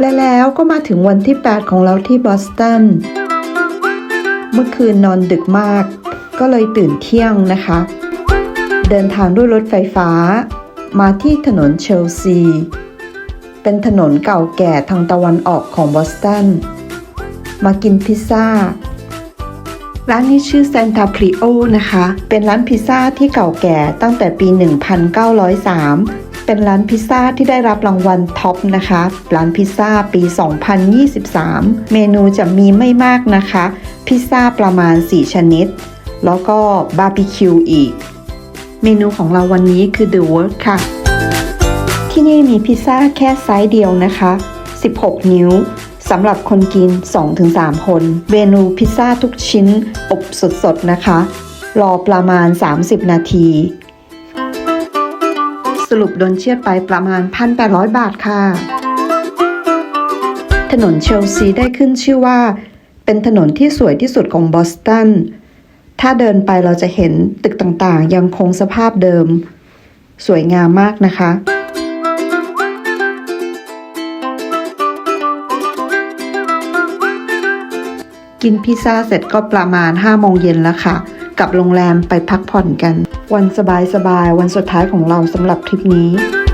และแล้วก็มาถึงวันที่ 8 ของเราที่บอสตัน เมื่อคืนนอนดึกมาก ก็เลยตื่นเที่ยงนะคะ เดินทางด้วยรถไฟฟ้า มาที่ถนนเชลซี เป็นถนนเก่าแก่ทางตะวันออกของบอสตัน มากินพิซซ่า ร้านนี้ชื่อ Santa Prio นะคะ เป็นร้านพิซซ่าที่เก่าแก่ตั้งแต่ปี 1903 เป็นร้านพิซซ่าที่ได้รับรางวัลท็อปนะคะ ร้านพิซซ่าปี 2023 เมนูจะมีไม่มากนะคะ พิซซ่าประมาณ 4 ชนิด แล้วก็บาร์บีคิวอีก เมนูของเราวันนี้คือ The Work ค่ะ ที่นี่มีพิซซ่าแค่ไซส์เดียวนะคะ 16 นิ้วสำหรับคนกิน 2-3 คน เมนูพิซซ่าทุกชิ้นอบสดๆนะคะ รอประมาณ 30 นาที สรุปโดนเชียดไปประมาณ 1,800 บาทค่ะ ถนนเชลซีได้ขึ้นชื่อว่า เป็นถนนที่สวยที่สุดของบอสตัน ถ้าเดินไปเราจะเห็นตึกต่างๆ ยังคงสภาพเดิม สวยงามมากนะคะกินพิซซ่าเสร็จก็ประมาณ5โมงเย็นแล้วค่ะกลับโรงแรมไปพักผ่อนกัน วันสบายๆ วันสุดท้ายของเราสำหรับทริปนี้